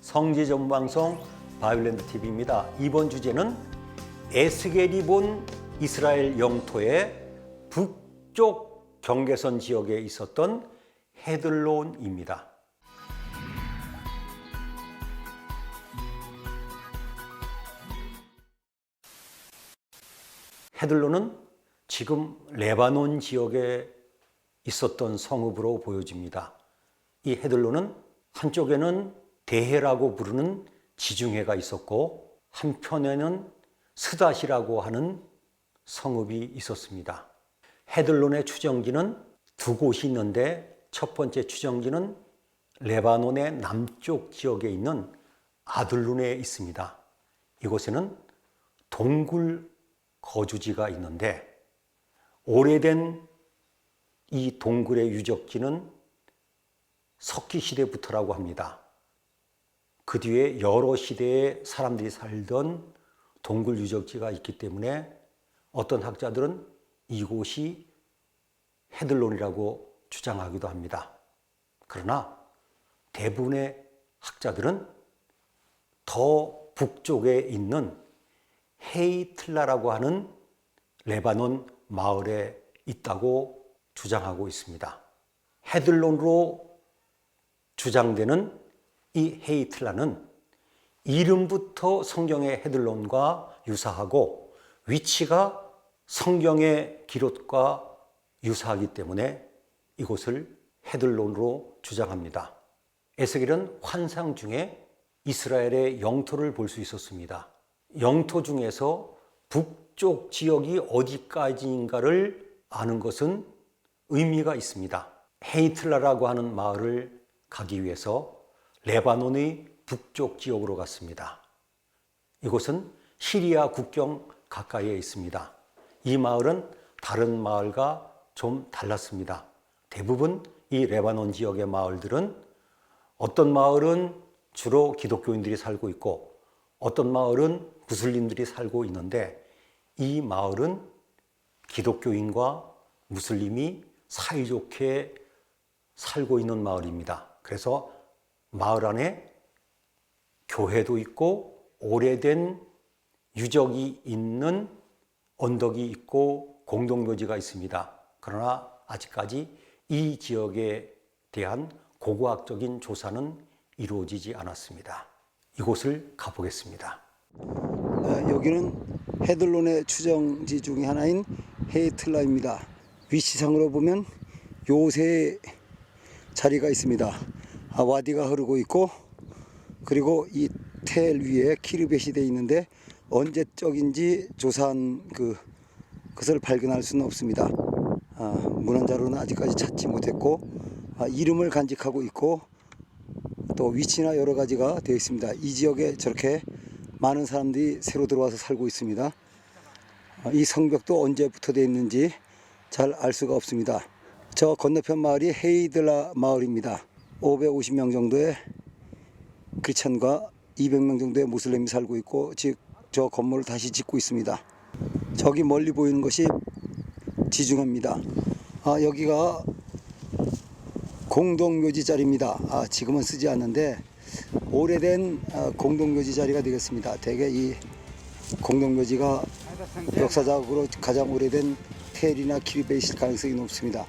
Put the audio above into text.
성지 전방송 바이올랜드 TV입니다. 이번 주제는 에스겔이 본 이스라엘 영토의 북쪽 경계선 지역에 있었던 헤들론입니다. 헤들론은 지금 레바논 지역에 있었던 성읍으로 보여집니다. 이 헤들론은 한쪽에는 대해라고 부르는 지중해가 있었고 한편에는 스다시라고 하는 성읍이 있었습니다. 헤들론의 추정지는 두 곳이 있는데 첫 번째 추정지는 레바논의 남쪽 지역에 있는 아들룬에 있습니다. 이곳에는 동굴 거주지가 있는데 오래된 이 동굴의 유적지는 석기 시대부터라고 합니다. 그 뒤에 여러 시대의 사람들이 살던 동굴 유적지가 있기 때문에 어떤 학자들은 이곳이 헤들론이라고 주장하기도 합니다. 그러나 대부분의 학자들은 더 북쪽에 있는 헤이틀라라고 하는 레바논 마을에 있다고 주장하고 있습니다. 헤들론으로 주장되는 이 헤이틀라는 이름부터 성경의 헤들론과 유사하고 위치가 성경의 기록과 유사하기 때문에 이곳을 헤들론으로 주장합니다. 에스겔은 환상 중에 이스라엘의 영토를 볼 수 있었습니다. 영토 중에서 북쪽 지역이 어디까지인가를 아는 것은 의미가 있습니다. 헤이틀라라고 하는 마을을 가기 위해서 레바논의 북쪽 지역으로 갔습니다. 이곳은 시리아 국경 가까이에 있습니다. 이 마을은 다른 마을과 좀 달랐습니다. 대부분 이 레바논 지역의 마을들은 어떤 마을은 주로 기독교인들이 살고 있고 어떤 마을은 무슬림들이 살고 있는데 이 마을은 기독교인과 무슬림이 사이좋게 살고 있는 마을입니다. 그래서 마을 안에 교회도 있고 오래된 유적이 있는 언덕이 있고 공동묘지가 있습니다. 그러나 아직까지 이 지역에 대한 고고학적인 조사는 이루어지지 않았습니다. 이곳을 가보겠습니다. 어, 여기는 헤들론의 추정지 중에 하나인 헤이틀라입니다. 위치상으로 보면 요새 자리가 있습니다. 아, 와디가 흐르고 있고 그리고 이 텔 위에 키르벳이 되어 있는데 언제적인지 조사한 그 것을 발견할 수는 없습니다. 아, 문헌 자료는 아직까지 찾지 못했고 아, 이름을 간직하고 있고 또 위치나 여러 가지가 되어 있습니다. 이 지역에 저렇게 많은 사람들이 새로 들어와서 살고 있습니다. 아, 이 성벽도 언제부터 되어 있는지 잘 알 수가 없습니다. 저 건너편 마을이 헤이들라 마을입니다. 550명 정도의 크리스찬과 200명 정도의 무슬림이 살고 있고 즉 저 건물을 다시 짓고 있습니다. 저기 멀리 보이는 것이 지중해입니다. 아, 여기가 공동묘지 자리입니다. 아, 지금은 쓰지 않는데 오래된 아, 공동묘지 자리가 되겠습니다. 대개 이 공동묘지가 역사적으로 가장 오래된 텔이나 키리베이실 가능성이 높습니다.